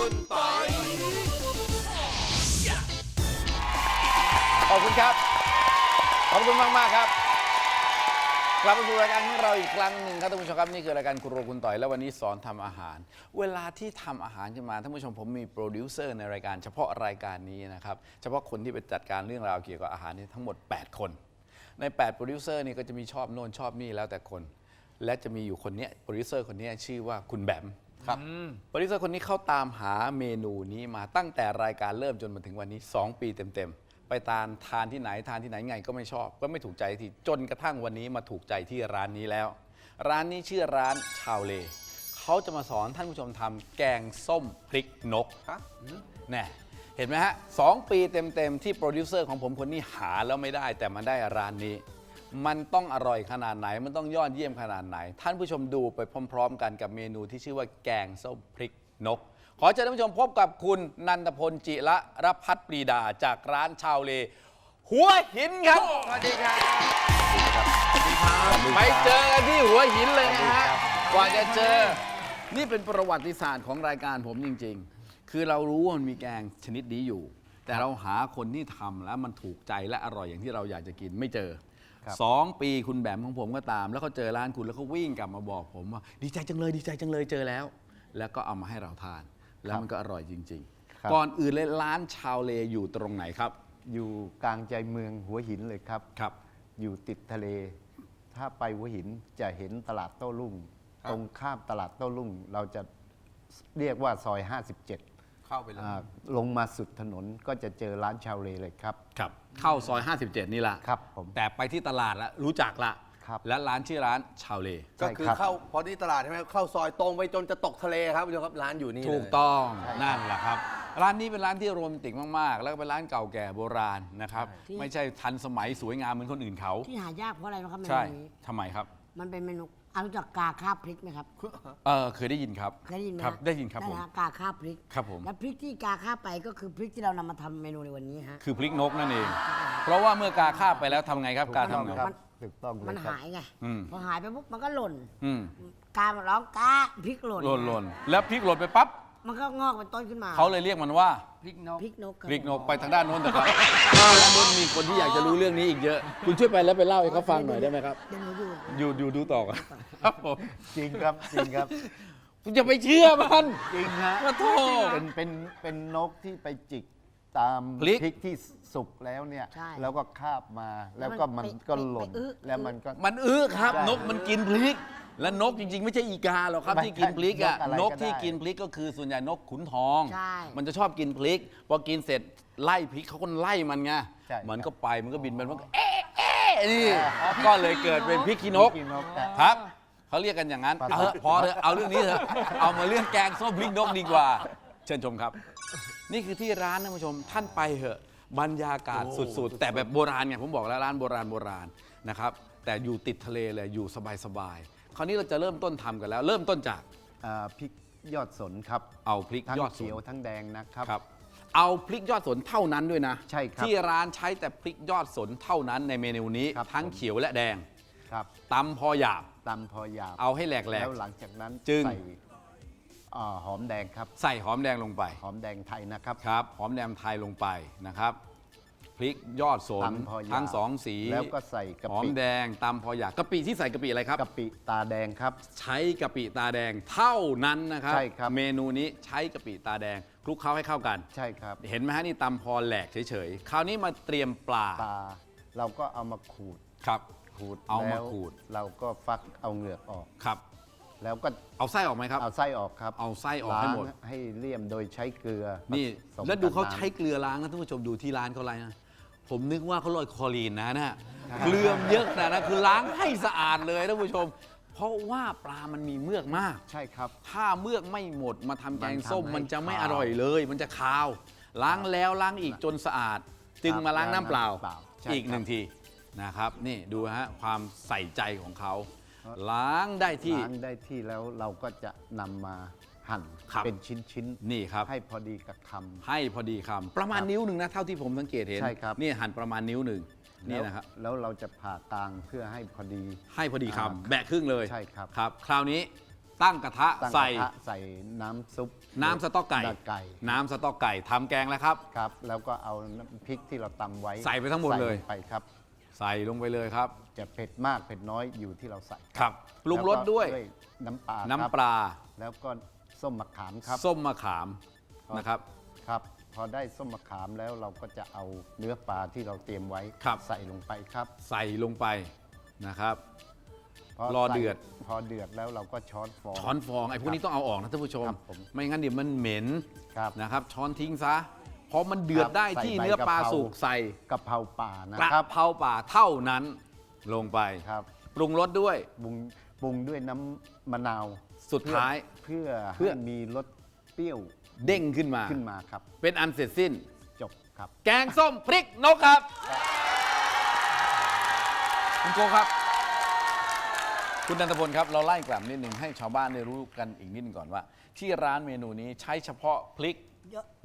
คุณปอยขอบคุณครับ ขอบคุณมากมากครับ กลับมาสู่รายการของเราอีกครั้งหนึ่งครับท่านผู้ชมครับนี่คือรายการครัวคุณต่อยและวันนี้สอนทำอาหาร เวลาที่ทำอาหารขึ้นมาท่านผู้ชมผมมีโปรดิวเซอร์ในรายการเฉพาะรายการนี้นะครับเฉพาะคนที่ไปจัดการเรื่องราวเกี่ยวกับอาหารนี่ทั้งหมด 8 คน ใน 8 โปรดิวเซอร์นี่ก็จะมีชอบโน่นชอบนี่แล้วแต่คน และจะมีอยู่คนนี้โปรดิวเซอร์คนนี้ชื่อว่าคุณแบม ครับโปรดิวเซอร์คนนี้เขาตามหาเมนูนี้มาตั้งแต่รายการเริ่มจนมาถึงวันนี้ 2 ปีเต็มๆ ไปทานทานที่ไหนทานที่ไหนไงก็ไม่ชอบ ก็ไม่ถูกใจทีจนกระทั่งวันนี้มาถูกใจที่ร้านนี้แล้ว ร้านนี้ชื่อร้านชาวเลเขาจะมาสอนท่านผู้ชมทำแกงส้มพริกนกแน่เห็นไหมฮะสองปีเต็มๆที่โปรดิวเซอร์ของผมคนนี้หาแล้วไม่ได้แต่มันได้ร้านนี้ มันต้องอร่อยขนาดไหน มันต้องยอดเยี่ยมขนาดไหน ท่านผู้ชมดูไปพร้อม ๆ กันกับเมนูที่ชื่อว่าแกงส้มพริกนก ขอเชิญท่านผู้ชมพบกับคุณนันทพลจิระรพัฒน์ปรีดาจากร้านชาวเล หัวหินครับ สวัสดีครับไปเจอกันที่หัวหินเลยนะฮะกว่าจะเจอ นี่เป็นประวัติศาสตร์ของรายการผมจริง ๆ คือเรารู้ว่ามันมีแกงชนิดนี้อยู่ แต่เราหาคนที่ทำแล้วมันถูกใจและอร่อยอย่างที่เราอยากจะกินไม่เจอครับ สองปีคุณแบมของผมก็ตาม แล้วเขาเจอร้านคุณแล้วเขาวิ่งกลับมาบอกผมว่าดีใจจังเลยดีใจจังเลยเจอแล้ว แล้วก็เอามาให้เราทาน แล้วมันก็อร่อยจริง ครับ ๆ ก่อนอื่นเลยร้านชาวเลอยู่ตรงไหนครับ อยู่กลางใจเมืองหัวหินเลยครับ ครับ อยู่ติดทะเล ถ้าไปหัวหินจะเห็นตลาดโต้รุ่งตรงข้ามตลาดโต้รุ่ง เราจะเรียกว่าซอย 57 เข้าไปเลยอ่าลงมาสุดถนนก็จะเจอร้านชาวเลเลยครับ ครับ เข้าซอย 57 นี่แหละครับผมแต่ไปที่ตลาดแล้วรู้จักละครับ และร้านชื่อร้านชาวเล ก็คือใช่ครับ เข้าพอที่ตลาดใช่ไหมเข้าซอยตรงไปจนจะตกทะเลครับคุณผู้ชมครับร้านอยู่นี่ถูกเลยต้องใช่นั่นแหละครับ ร้านนี้เป็นร้านที่โรแมนติกมาก ๆ แล้วก็เป็นร้านเก่าแก่โบราณนะครับ ที่ ไม่ใช่ทันสมัยสวยงามเหมือนคนอื่นเขา ที่หายากเพราะอะไรนะครับเมนูใช่นี้ทำไมครับ มันเป็นเมนู อารู้จักกาคาบพริกไหมครับ เออเคยได้ยินครับเคยได้ยินไหมครับ ฮะได้ยินครับนั่ผนมนะฮะกาคาบพริกครับผม และพริกที่กาคาบไปก็คือพริกที่เรานำมาทำเมนูในวันนี้ฮะ คือพริกนกนั่นเอง เพราะว่าเมื่อกาคาบไปแล้วทำไงครับ กาทำไง ครับมันถูกต้องเลมันยครับ หายไง อืม พอหายไปปุ๊บมันก็หล่น อืมกามันร้องกาพริกหล่นหล่นหล่นแล้วพริกหล่นไปปั๊บ มันก็งอกเป็นต้นขึ้นมาเขาเลยเรียกมันว่าพริกนกพริกนกครับพริกนกไปทางด้านโน้นเถอะครับด้านโน้นมีคนที่อยากจะรู้เรื่องนี้อีกเยอะ คุณช่วยไปแล้วไปเล่าให้เขาฟังหน่อยได้ไหมครับเดี๋ยวหนูดูอยู่อยู่ดูต่อกันครับผมจริงครับจริงครับ คุณจะไปเชื่อมันจริงฮะมาโทษเป็นเป็นเป็นนกที่ไปจิกตามพริกที่สุกแล้วเนี่ยใช่แล้วก็คาบมาแล้วก็มันก็หล่นไปอื้อแล้วมันก็มันอื้อครับใช่นกมันกินพริก และนกจริงๆ ไม่ใช่อีกาหรอกครับไม่ที่กินพริกอะนกอะไรนกก็ได้ที่กินพริกก็คือส่วนใหญ่นกขุนทอง ใช่ มันจะชอบกินพริกพอกินเสร็จไล่พริกเขาก็ไล่มันไงใช่ มันก็ไปมันก็บินมันก็เอ๊ะเอ๊ะนี่ก็เลยเกิดเป็นพริกขี้นก กินนกแต่ ครับเขาเรียกกันอย่างนั้นปลาเอาเถอะพอเถอะเอาเรื่องนี้เถอะเอามาเรื่องแกงส้มพริกนกดีกว่า เชิญชมครับ นี่คือที่ร้านท่านผู้ชมท่านไปเถอะบรรยากาศสุดๆ แต่แบบโบราณไงผมบอกแล้วร้านโบราณโบราณนะครับแต่อยู่ติดทะเลเลยอยู่สบายๆ คราวนี้เราจะเริ่มต้นทำกันแล้ว เริ่มต้นจากอ่าพริกยอดสนครับเอาพริกทั้งยอดสเขียวนทั้งแดงนะครับ ครับ เอาพริกยอดสนเท่านั้นด้วยนะใช่ครับที่ร้านใช้แต่พริกยอดสนเท่านั้นในเมนูนี้ครับทั้งผม เขียวและแดงครับตำพอหยาบ ตำพอหยาบเอาให้แหลกแล้วหลังจากนั้นจึง ใส่อ่าหอมแดงครับๆใส่หอมแดงลงไป หอมแดงไทยนะครับ ครับ หอมแดงไทยลงไปนะครับ พริกยอดสนตำพอหยาบทั้งสองสีแล้วก็ใส่กะหอมปิแดงตำพอหยาบกะปิที่ใส่กะปิอะไรครับ กะปิตาแดงครับ ใช้กะปิตาแดงเท่านั้นนะครับ ใช่ครับ เมนูนี้ใช้กะปิตาแดงคลุกเคล้าให้เข้ากัน ใช่ครับเห็นไหมฮะนี่ตำพอแหลกเฉยๆ คราวนี้มาเตรียมปลาปลาเราก็เอามาขูดครับ ขูดเอามาแล้วขูด เราก็ฟักเอาเหงือกออก ครับ แล้วก็เอาไส้ออกไหมครับ เอาไส้ออกครับเอาไส้ออกให้หมด ล้างให้เลี่ยมโดยใช้เกลือนี่ผสมแล้วดูเขากับน้ำ ใช้เกลือล้างนะท่านผู้ชมดูที่ร้านเขาอะไรนะ ผมนึกว่าเขาโรยคลอรีนนะนะเกลือมเยอะขนาดนะคือล้างให้สะอาดเลยท่านผู้ชม เพราะว่าปลามันมีเมือกมาก ใช่ครับ ถ้าเมือกไม่หมดมาทำแกงส้มมันทำให้มันจะไม่คาวอร่อยเลย มันจะคาว ล้างแล้วล้างอีกจนสะอาด จึงมาล้างน้ำเปล่าเปล่าใช่อีกครับหนึ่งทีนะครับนี่ดูฮะความใส่ใจของเขาล้างได้ที่ ล้างได้ที่แล้วเราก็จะนำมา หั่นครับ เป็นชิ้นๆนี่ครับให้พอดีกับคำ ให้พอดีคำประมาณครับนิ้วหนึ่งนะเท่าที่ผมสังเกตเห็นใช่ครับ นี่หั่นประมาณนิ้วหนึ่งนี่แล้วนะครับแล้วเราจะผ่ากลางเพื่อให้พอดี ให้พอดีอ่าคำแบะครึ่งเลยใช่ครับ ครับ คราวนี้ตั้งกระทะตั้งกใส่ ระทะใส่น้ำซุปน้ำสต๊อกไก่ ไก่น้ำสต๊อกไก่ทำแกงแล้วครับ ครับ แล้วก็เอาน้ำพริกที่เราตำไว้ใส่ไปทั้งหมดเลย ใส่ไปครับ ใส่ลงไปเลยครับ จะเผ็ดมากเผ็ดน้อยอยู่ที่เราใส่ครับปรุงรสด้วย แล้วก็น้ำปลาน้ำครับปลาแล้วก็ ส้มมะขามครับ ส้มมะขามนะครับ ครับ พอได้ส้มมะขามแล้วเราก็จะเอาเนื้อปลาที่เราเตรียมไว้ครับ ใส่ลงไปครับใส่ลงไปนะครับพอรอใส่เดือด พอเดือดแล้วเราก็ช้อนฟอง ช้อนฟองไอ้พวกนี้ต้องเอาออกนะท่านผู้ชม ครับผม ไม่งั้นเดี๋ยวมันเหม็นครับนะครับ ช้อนทิ้งซะพอมันเดือดครับได้ใส่ที่ใบเนื้อกะปลาเพราสุกใส่กะเพราป่านะกระครับเพราป่าเท่านั้นลงไป ครับปรุงรสด้วย ปรุงปรุงด้วยน้ำมะนาว สุดท้าย เพื่อเพื่ให้อมีรสเปรี้ยวเด้งขึ้นมา ขึ้นมาครับ เป็นอันเสร็จสิ้น จบครับ แกงส้มพริกนกครับ คุณโกครับ คุณนันทพลครับ เราไล่กลับนิดหนึ่งให้ชาวบ้านได้รู้กันอีกนิดหนึงก่อนว่า ที่ร้านเมนูนี้ใช้เฉพาะพริก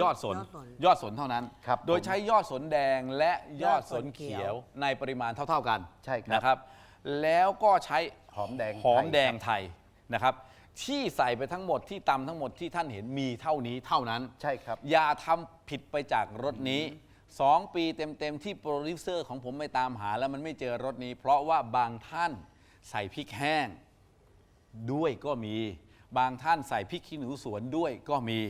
ยอดสนยอดสนเท่านั้น ครับโดยผมใช้ยอดสนแดงและยอดสนเขียวในปริมาณเท่า ๆกันใช่ครับ นะครับ แล้วก็ใช้ หอมแดงหอมไทยแดงไทยนะครับ ที่ใส่ไปทั้งหมดที่ตำทั้งหมดที่ท่านเห็นมีเท่านี้เท่านั้น ใช่ครับ อย่าทำผิดไปจากรถนี้2ปีเต็มๆที่โปรดิวเซอร์ของผมไปตามหาแล้วมันไม่เจอรถนี้ เพราะว่าบางท่านใส่พริกแห้ง ด้วยก็มี บางท่านใส่พริกขี้หนูสวนด้วยก็มี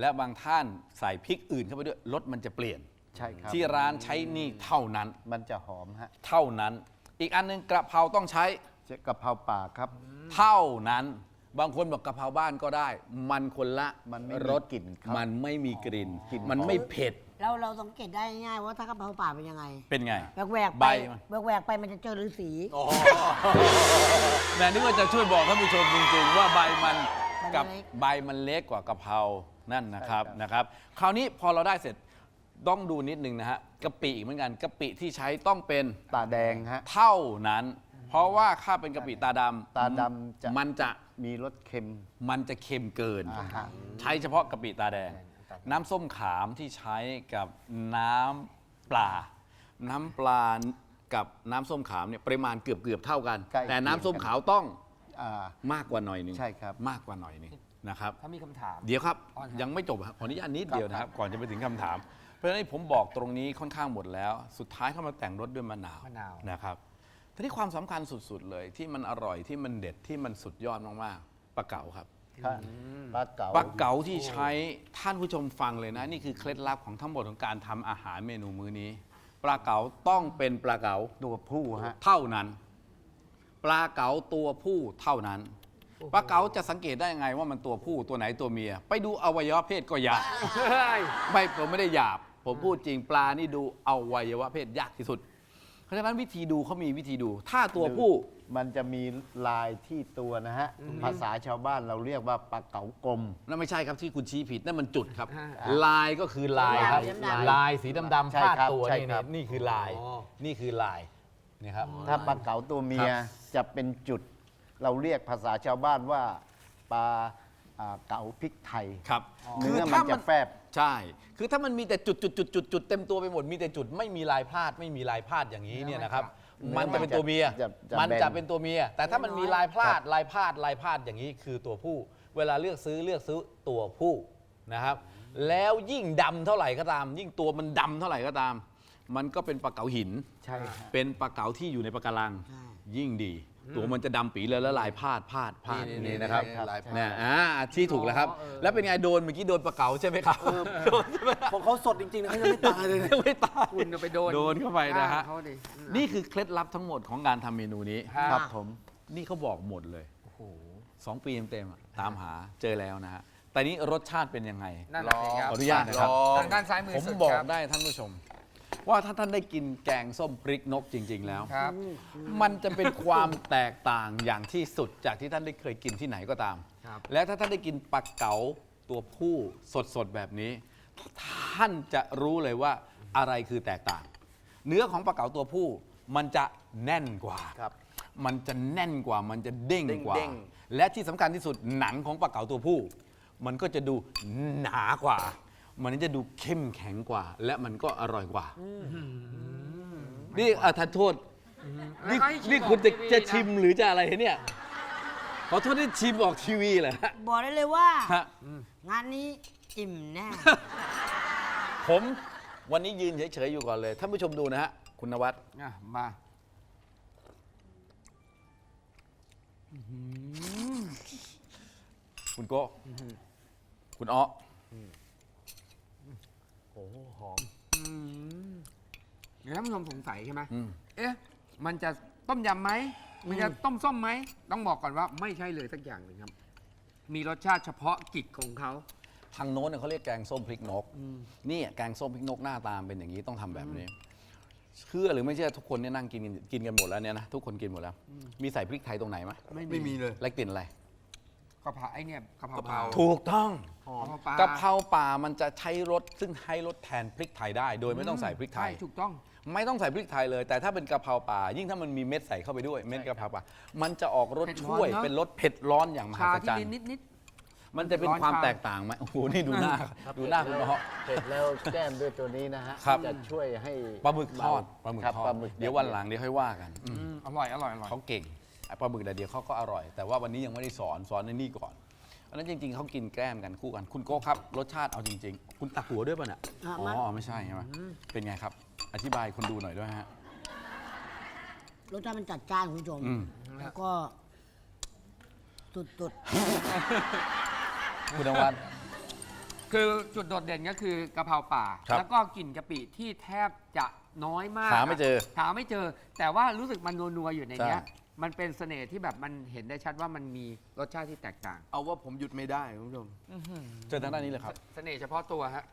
และบางท่านใส่พริกอื่นเข้าไปด้วยรสมันจะเปลี่ยน ใช่ครับที่ร้านใช้นี่เท่านั้นมันจะหอมฮะเท่านั้น อีกอันหนึงกระเพราต้องใช้จะกะเพราป่าครับ เท่านั้น บางคนบอกกะเพราบ้านก็ได้ มันคนละมันไม่มีรสกลิ่นครับมันไม่มีกลิ่นกลิ่นมันหอมไม่เผ็ด เราเราสังเกตได้ง่ายๆว่าถ้ากะเพราป่าเป็นยังไงเป็นไงแหวกแหวกๆไปใบมันแหวกแหวกๆไปมันจะเจอฤาษีแม่นึกว่าจะช่วยบอกท่านผู้ชมจริงๆ ว่าใบมันกับใบมันเล็กใบมันเล็กกว่ากะเพรานั่นนะครับใช่ครับนะครับ คราวนี้พอเราได้เสร็จต้องดูนิดนึงนะฮะกะปิอีกเหมือนกันกะปิที่ใช้ต้องเป็นตาแดงฮะ เท่านั้น เพราะว่าถ้าเป็นกะปิตาดำตาดำจะ มันจะมีรสเค็ม มันจะเค็มเกิน อ่าฮะ ใช้เฉพาะกะปิตาแดง น้ำส้มขามที่ใช้กับน้ำปลา น้ำปลากับน้ำส้มขามเนี่ยปริมาณเกือบเกือบๆเท่ากัน ใกล้แต่น้ำส้มขาวต้องอ่า มากกว่าหน่อยหนึงใช่ครับ มากกว่าหน่อยหนึงนะครับ ถ้ามีคำถาม เดี๋ยวครับ อ๋อครับยังไม่จบครับขออนุญาตนิดเดียวนะครับครับก่อนจะไปถึงคำถาม เพราะฉะนั้นผมบอกตรงนี้ค่อนข้างหมดแล้ว สุดท้ายเข้ามาแต่งรสด้วยมะนาวมะนาว นะครับ ทีนี้ความสำคัญสุดๆเลย ที่มันอร่อยที่มันเด็ดที่มันสุดยอดมากๆปลาเก๋าครับครับปลาเก๋าปลาเก๋าที่ใช้ท่านผู้ชมฟังเลยนะ นี่คือเคล็ดลับของทั้งหมดของการทำอาหารเมนูมื้อนี้ปลาเก๋าต้องเป็นปลาเก๋า ตัวผู้ฮะ เท่านั้น ปลาเก๋าตัวผู้เท่านั้น ปลาเก๋าจะสังเกตได้ยังไงว่ามันตัวผู้ตัวไหนตัวเมีย ไปดูอวัยวะเพศก็ยากไม่ผมไม่ได้หยาบ ผมพูดจริงปลานี่ดูอวัยวะเพศยากที่สุดเพ ราะฉะนั้นวิธีดูเขามีวิธีดู ถ้าตัวผู้ มันจะมีลายที่ตัวนะฮะ ภาษาชาวบ้านเราเรียกว่าปลาเก๋ากลม นั่นไม่ใช่ครับที่คุณชี้ผิดนั่นมันจุดครับอ่าลายก็คือลายครับสีดำๆลายสีดำๆใช่พาดครับตัวใช่นี่ครับนี่คือลายอ๋อนี่คือลายนี่ครับ ถ้าปลาเก๋าตัวเมียจะเป็นจุด เราเรียกภาษาชาวบ้านว่าปลาอ่าเก๋าพริกไทย ครับ เนื้อมันจะแฟบ ใช่ คือถ้ามันมีแต่จุดจุดจุดจุดจุดเต็มตัวไปหมด มีแต่จุดไม่มีลายพลาด ไม่มีลายพลาดอย่างนี้เนี่ยนะครับเนื้อมันจะเป็นตัวเมีย จะจะมันแบนจะเป็นตัวเมีย แต่ถ้ามันมีลายพลาดครับลายพลาด ลายพลาดอย่างนี้คือตัวผู้ เวลาเลือกซื้อเลือกซื้อตัวผู้นะครับ แล้วยิ่งดำเท่าไหร่ก็ตาม ยิ่งตัวมันดำเท่าไหร่ก็ตาม มันก็เป็นปลาเก๋าหิน ใช่ฮะเป็นปลาเก๋าที่อยู่ในปะการัง ยิ่งดี ตัวมันจะดำปีเลยแล้วลายพาดพาดพาดนี่นี่นะครับนี่ลายพาด เนี่ยอ่าที่ถูกแล้วครับอ๋อเออแล้วเป็นไงโดนเมื่อกี้โดนปลาเก๋าใช่ไหมครับโดนใช่ไหมของเขาสดจริงๆนะเขายังไม่ตายเลยนะ ไม่ตายคุณไปโดนโดนเข้าไปนะฮะข้างเขาดิ นี่คือเคล็ดลับทั้งหมดของการทำเมนูนี้ฮะ ครับผม นี่เขาบอกหมดเลยโอ้โหสองปีเต็มๆอะตามหาเจอแล้วนะฮะแต่นี้รสชาติเป็นยังไง นั่นแหละสิครับขออนุญาตนะครับทางด้านซ้ายมือผมสุดบอกครับ ได้ท่านผู้ชม ว่าถ้าท่านได้กินแกงส้มพริกนกจริง ๆ แล้ว ครับ มันจะเป็นความแตกต่างอย่างที่สุดจากที่ท่านได้เคยกินที่ไหนก็ตาม ครับ และถ้าท่านได้กินปลาเก๋าตัวผู้สดๆแบบนี้ ท่านจะรู้เลยว่าอะไรคือแตกต่าง เนื้อของปลาเก๋าตัวผู้มันจะแน่นกว่า ครับ มันจะแน่นกว่ามันจะเด้งกว่า เด้ง และที่สำคัญที่สุดหนังของปลาเก๋าตัวผู้ มันก็จะดูหนากว่า มันจะดูเข้มแข็งกว่า และมันก็อร่อยกว่านี่อะท่านโทษนี่แล้วก็ให้ชิมนี่คุณจะออกทีวีจะนะชิมหรือจะอะไรเนี่ยขอโทษที่ชิมออกทีวีเหรอฮะบอกได้เลยว่า ฮะงานนี้อิ่มแน่ ผมวันนี้ยืนเฉยๆอยู่ก่อนเลยท่านผู้ชมดูนะฮะคุณนวัดอะมาคุณโก้คุณอ้อ เดี๋ยวท่านผู้ชมสงสัยใช่ไหมอืม เอ๊ะ มันจะต้มยำไหม มันจะต้มส้มไหม ต้องบอกก่อนว่าไม่ใช่เลยสักอย่างหนึ่งครับ มีรสชาติเฉพาะกิจของเขา ทางโน้นเนี่ยเขาเรียกแกงส้มพริกนกนี่แกงส้มพริกนกหน้าตามเป็นอย่างนี้ต้องทำแบบนี้เชื่อหรือไม่เชื่อทุกคนเนี่ยนั่งกินกันกินกันหมดแล้วเนี่ยนะทุกคนกินหมดแล้ว มีใส่พริกไทยตรงไหนไหมไม่มีเลย และกลิ่นอะไร กะเพราไอ้เนี่ยกะเพรากะเพรา ถูกต้องกะเพรากะเพราป่ามันจะใช้รสซึ่งให้รสแทนพริกไทยได้ โดยไม่ต้องใส่พริกไทใช่ยถูกต้อง ไม่ต้องใส่พริกไทยเลย แต่ถ้าเป็นกะเพราป่า ยิ่งถ้ามันมีเม็ดใส่เข้าไปด้วย เม็ดกะเพราป่า มันจะออกรสเผ็ดร้อนช่วยเนอะ เป็นรสเผ็ดร้อนอย่างมหัชาศที่จรรลิ้นย์นิดนิด มันจะเป็นร้อนความชาแตกต่างไหมโอ้โห นี่ดูหน้า ดูหน้าคุณพ่อ เสร็จแล้วแก้มด้วยตัวนี้นะฮะ ครับ จะช่วยให้ปลาหมึกทอด ปลาหมึกครับทอปด ลาหมึกเดี๋ยววันหลังเดี๋ยวค่อยว่ากันอืมอืมอร่อยอร่อยอร่อย เขาเก่งไอ้ ปลาหมึกแต่เดี๋ยวเขาก็อร่อย แต่ว่าวันนี้ยังไม่ได้สอนสอนในนี่ก่อนเพราะฉะนั้นจริงๆเขากินแกล้มกันคู่กัน คุณโก้ครับ รสชาติเอาจริง ๆ คุณตักหัวด้วยป่ะเนี่ยอะอ๋มา อไม่ใช่ใช่ไหมเป็นไงครับ อธิบายคนดูหน่อยด้วยฮะ รสชาติมันจัดจ้านคุณผู้ชม อืม แล้วก็สุดคุณนวัด คือจุดโดดเด่นก็คือกะเพราป่า ครับแล้วก็กลิ่นกะปิที่แทบจะน้อยมากหาไม่เจอหาไม่เจอ แต่ว่ารู้สึกมันนัวๆอยู่ในเนี้ยใช่ มันเป็นเสน่ห์ที่แบบมันเห็นได้ชัดว่ามันมีรสชาติที่แตกต่าง เอาว่าผมหยุดไม่ได้คุณผู้ชมเจอทางด้านนี้เลยครับ เสน่ห์เฉพาะตัวฮะ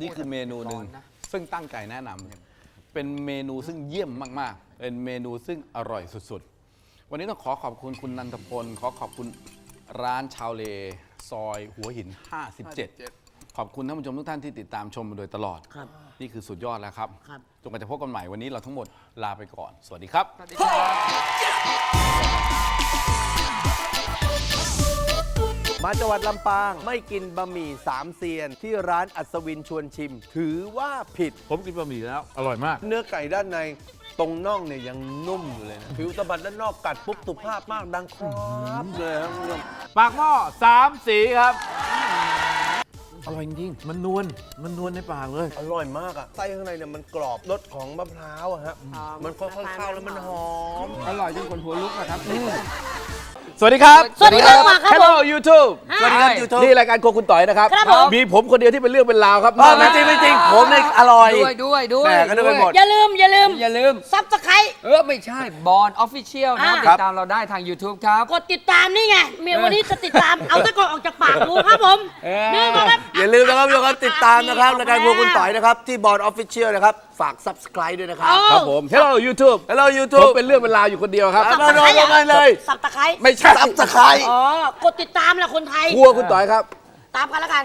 นี่คือเมนูหนึ่งร้อนนะ ซึ่งตั้งใจแนะนำเป็นเมนูซึ่งเยี่ยมมาก ๆ เป็นเมนูซึ่งอร่อยสุด ๆ วันนี้ต้องขอขอบคุณคุณนันทพล ขอขอบคุณร้านชาวเล ซอยหัวหิน 57 ขอบคุณท่านผู้ชมทุกท่านที่ติดตามชมมาโดยตลอดๆครับ นี่คือสุดยอดแล้วครับครับ จนกว่าจะพบกันใหม่วันนี้เราทั้งหมดลาไปก่อนสวัสดีครับสวัสดีครับ มาจังหวัดลำปางไม่กินบะหมี่สามเซียน ที่ร้านอัศวินชวนชิม ถือว่าผิด ผมกินบะหมี่แล้ว อร่อยมาก เนื้อไก่ด้านในตรงน่องเนี่ยยังนุ่มอยู่เลยนะผิวสะบัดด้านนอกกัดปุ๊บสุภาพมากดังครับเลยครับคุณผู้ชม ปากหม้อสามสีครับ อร่อยจริงๆมันนวลมันนวลในปากเลย อร่อยมากอะไส้ข้างในเนี่ยมันกรอบรสของมะพร้าวอะฮะมันค่อยๆเข้าแล้วมันหอม อร่อยจนคนหัวลุกอะครับ สวัสดีครับ สวัสดีครับครับผม Hello YouTube สวัสดีครับ YouTube นี่รายการโครัวคุณต่อยนะครับ ครับผม มีผมคนเดียวที่เป็นเรื่องเป็นราวครับไม่จริงไม่จริงผมเนี่ยอร่อย ด้วยด้วยด้วยแหม่ก็นึกไปหมด อย่าลืมอย่าลืมอย่าลืม ซับสไคร เออ ไม่ใช่บอลออฟฟิเชียลนะอ่าติดตามเราได้ทาง YouTube ครับ กดติดตามนี่ไงเมียวันนี้จะติดตาม เอาตะกอนออกจากปากดูครับผมเออ นี่มาครับอย่าลืมนะครับทุกคนติดตามนะครับมีรายการพวกคุณต่อยนะครับ ที่บอร์ดออฟฟิเชียลนะครับ ฝาก subscribe ด้วยนะครับเอาครับผม Hello YouTube Hello ผม YouTube เป็นเรื่องเป็นราวอยู่คนเดียวครับครับมาลงกันเลย สับตะไคร้ ไม่ใช่ subscribe อ๋อกดติดตามแหละคนไทย ครัวคุณต่อยครับ ตามกันแล้วกัน